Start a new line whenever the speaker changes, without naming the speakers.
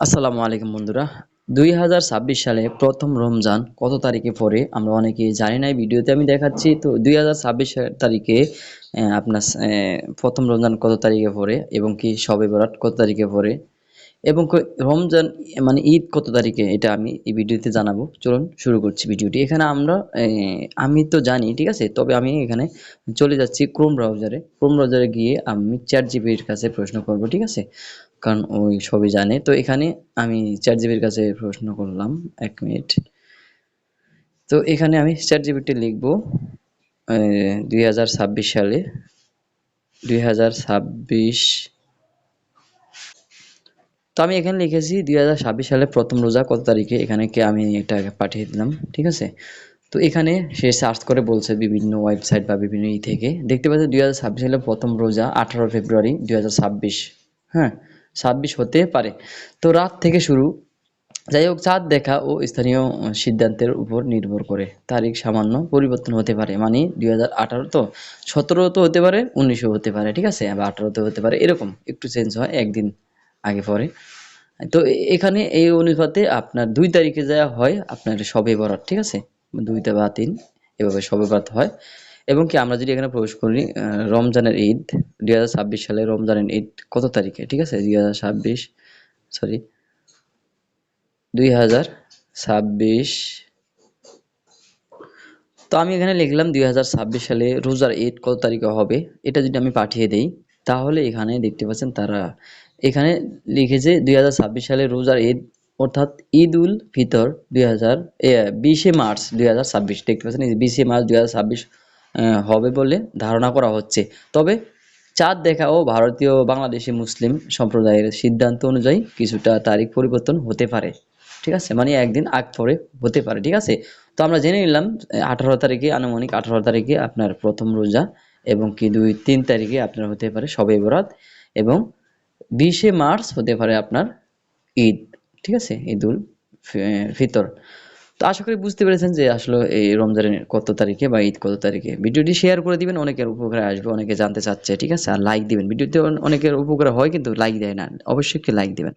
আসসালামু আলাইকুম বন্ধুরা। দুই হাজার ছাব্বিশ সালে প্রথম রমজান কত তারিখে পরে আমরা অনেকে জানি না ভিডিওতে আমি দেখাচ্ছি। তো দুই হাজার ছাব্বিশ তারিখে আপনার প্রথম রমজান কত তারিখে পরে এবং কি সবে বরাট কত তারিখে পড়ে? এবং রমজান মানে ঈদ কত তারিখে এটা আমি এই ভিডিওতে জানাব। চলুন শুরু করছি ভিডিওটি। এখানে আমরা আমি তো জানি, ঠিক আছে? তবে আমি এখানে চলে যাচ্ছি ক্রোম ব্রাউজারে। ক্রোম ব্রাউজারে গিয়ে আমি চ্যাট জিপির কাছে প্রশ্ন করব, ঠিক আছে? কারণ ওই সবই জানে। তো এখানে আমি চ্যাট জিপির কাছে প্রশ্ন করলাম, এক মিনিট। তো এখানে আমি চ্যাট জিপিটি লিখব দুই হাজার ছাব্বিশ সালে, দুই হাজার ছাব্বিশ তো আমি এখানে লিখেছি দুই হাজার ছাব্বিশ সালে প্রথম রোজা কত তারিখে? এখানে কে আমি এটা পাঠিয়ে দিলাম, ঠিক আছে? তো এখানে সে সার্চ করে বলছে বিভিন্ন ওয়েবসাইট বা বিভিন্ন ই থেকে। দেখতে পাচ্ছি দুই হাজার ছাব্বিশ সালে প্রথম রোজা, আঠারো ফেব্রুয়ারি দুই হাজার ছাব্বিশ। হ্যাঁ ছাব্বিশ হতে পারে। তো রাত থেকে শুরু। যাই হোক, চাঁদ দেখা ও স্থানীয় সিদ্ধান্তের উপর নির্ভর করে। তারিখ সামান্য পরিবর্তন হতে পারে মানে দুই হাজার আঠারো তো সতেরো তো হতে পারে, উনিশও হতে পারে, ঠিক আছে? আবার আঠারো তো হতে পারে, এরকম। একটু চেঞ্জ হয়, একদিন আগে পরে। তো এখানে এই অনুপাতে আপনার দুই তারিখে যা হয়, আপনার সবে বরাত, ঠিক আছে? দুইটা বা তিন, এভাবে সবে বরাত হয়। এবং কি আমরা যদি এখানে প্রবেশ করি রমজানের ঈদ, দুই হাজার ছাব্বিশ সালে রমজানের ঈদ কত তারিখে, ঠিক আছে? দুই হাজার ছাব্বিশ সরি দুই হাজার ছাব্বিশ। তো আমি এখানে লিখলাম দুই হাজার ছাব্বিশ সালে রোজার ঈদ কত তারিখে হবে, এটা যদি আমি পাঠিয়ে দিই, তাহলে এখানে দেখতে পাচ্ছেন তারা এখানে লিখেছে দুই হাজার ছাব্বিশ সালে রোজার ঈদ, অর্থাৎ ঈদ উল ফিতর দুই হাজার বিশে মার্চ দুই ছাব্বিশ। দেখতে পাচ্ছেন বিশে মার্চ দুই হাজার ছাব্বিশ হবে বলে ধারণা করা হচ্ছে। তবে চাঁদ দেখা ও ভারতীয়, বাংলাদেশি, মুসলিম সম্প্রদায়ের সিদ্ধান্ত অনুযায়ী কিছুটা তারিখ পরিবর্তন হতে পারে। ঠিক আছে? মানে একদিন আগ পরে হতে পারে। ঠিক আছে? তো আমরা জেনে নিলাম আঠারো তারিখে, আনুমানিক আঠারো তারিখে আপনার প্রথম রোজা এবং কি দুই, তিন তারিখে আপনার হতে পারে সবে বরাত এবং বিশে মার্চ হতে পারে আপনার ঈদ, ঠিক আছে? ঈদুল উল ফিতর। তো আশা করি বুঝতে পেরেছেন যে আসলে এই রমজানের কত তারিখে বা ঈদ কত তারিখে। ভিডিওটি শেয়ার করে দিবেন, অনেকের উপকারে আসবে, অনেকে জানতে চাচ্ছে, ঠিক আছে? আর লাইক দিবেন। ভিডিওতে অনেকের উপকার হয় কিন্তু লাইক দেয় না। অবশ্যই একটি লাইক দিবেন।